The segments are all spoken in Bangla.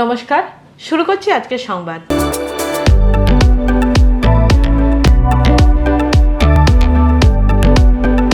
নমস্কার, শুরু করছি আজকের সংবাদ।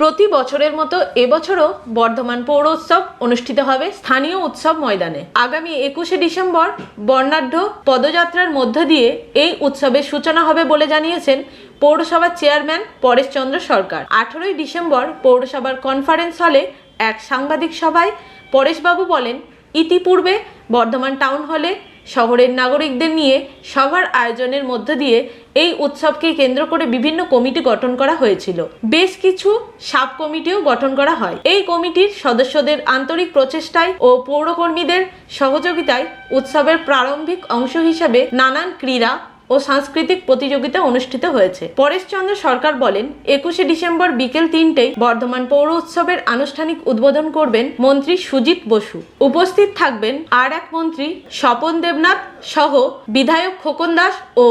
প্রতি বছরের মতো এবছরও বর্ধমান পৌর উৎসব অনুষ্ঠিত হবে স্থানীয় উৎসব ময়দানে। আগামী একুশে ডিসেম্বর বর্ণাঢ্য পদযাত্রার মধ্য দিয়ে এই উৎসবের সূচনা হবে বলে জানিয়েছেন পৌরসভার চেয়ারম্যান পরেশচন্দ্র সরকার। আঠেরোই ডিসেম্বর পৌরসভার কনফারেন্স হলে এক সাংবাদিক সভায় পরেশবাবু বলেন, ইতিপূর্বে বর্ধমান টাউন হলে শহরের নাগরিকদের নিয়ে সভার আয়োজনের মধ্য দিয়ে এই উৎসবকে কেন্দ্র করে বিভিন্ন কমিটি গঠন করা হয়েছিল। বেশ কিছু সাব কমিটিও গঠন করা হয়। এই কমিটির সদস্যদের আন্তরিক প্রচেষ্টায় ও পৌরকর্মীদের সহযোগিতায় উৎসবের প্রারম্ভিক অংশ হিসাবে নানান ক্রীড়া ও সাংস্কৃতিক প্রতিযোগিতা অনুষ্ঠিত হয়েছে। পরেশচন্দ্র সরকার বলেন, একুশে ডিসেম্বর বিকেল তিনটেই বর্ধমান পৌর উৎসবের আনুষ্ঠানিক উদ্বোধন করবেন মন্ত্রী সুজিত বসু। উপস্থিত থাকবেন আর এক মন্ত্রী স্বপন দেবনাথ সহ বিধায়ক খোকন দাস ও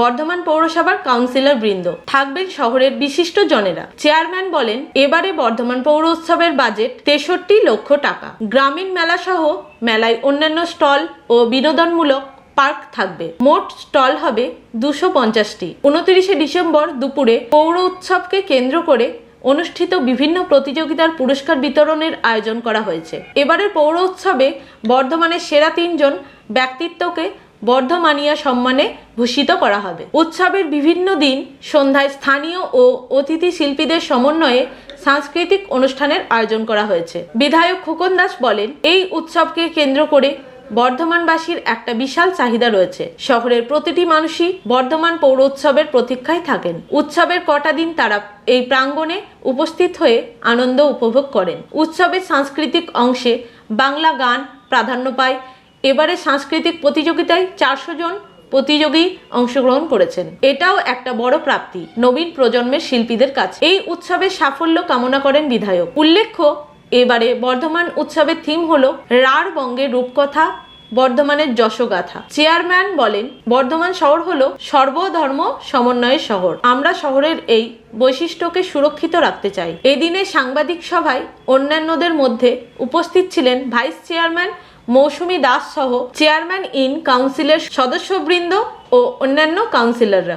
বর্ধমান পৌরসভার কাউন্সিলর বৃন্দ। থাকবেন শহরের বিশিষ্ট জনেরা। চেয়ারম্যান বলেন, এবারে বর্ধমান পৌর উৎসবের বাজেট তেষট্টি লক্ষ টাকা। গ্রামীণ মেলা সহ মেলায় অন্যান্য স্টল ও বিনোদনমূলক পার্ক থাকবে। মোট স্টল হবে দুশো পঞ্চাশটি। উনত্রিশে ডিসেম্বর দুপুরে পৌর উৎসবকে কেন্দ্র করে অনুষ্ঠিত বিভিন্ন প্রতিযোগিতার পুরস্কার বিতরণের আয়োজন করা হয়েছে। এবারের পৌর উৎসবে বর্ধমানের সেরা তিনজন ব্যক্তিত্বকে বর্ধমানিয়া সম্মানে ভূষিত করা হবে। উৎসবের বিভিন্ন দিন সন্ধ্যায় স্থানীয় ও অতিথি শিল্পীদের সমন্বয়ে সাংস্কৃতিক অনুষ্ঠানের আয়োজন করা হয়েছে। বিধায়ক খোকন দাস বলেন, এই উৎসবকে কেন্দ্র করে বর্ধমানবাসীর একটা বিশাল চাহিদা রয়েছে। শহরের প্রতিটি মানুষই বর্ধমান পৌর উৎসবের প্রতীক্ষায় থাকেন। উৎসবের কটা দিন তারা এই প্রাঙ্গণে উপস্থিত হয়ে আনন্দ উপভোগ করেন। উৎসবের সাংস্কৃতিক অংশে বাংলা গান প্রাধান্য পায়। এবারে সাংস্কৃতিক প্রতিযোগিতায় চারশো জন প্রতিযোগী অংশগ্রহণ করেছেন। এটাও একটা বড় প্রাপ্তি নবীন প্রজন্মের শিল্পীদের কাছে। এই উৎসবের সাফল্য কামনা করেন বিধায়ক। উল্লেখ্য এবারে বর্ধমান উৎসবের থিম হলো রার বঙ্গের রূপকথা, বর্ধমানের যশোগাথা। চেয়ারম্যান বলেন, বর্ধমান শহর হলো সর্বধর্ম সমন্বয়ের শহর। আমরা শহরের এই বৈশিষ্ট্যকে সুরক্ষিত রাখতে চাই। এদিনে সাংবাদিক সভায় অন্যান্যদের মধ্যে উপস্থিত ছিলেন ভাইস চেয়ারম্যান মৌসুমী দাস সহ চেয়ারম্যান ইন কাউন্সিলের সদস্যবৃন্দ ও অন্যান্য কাউন্সিলররা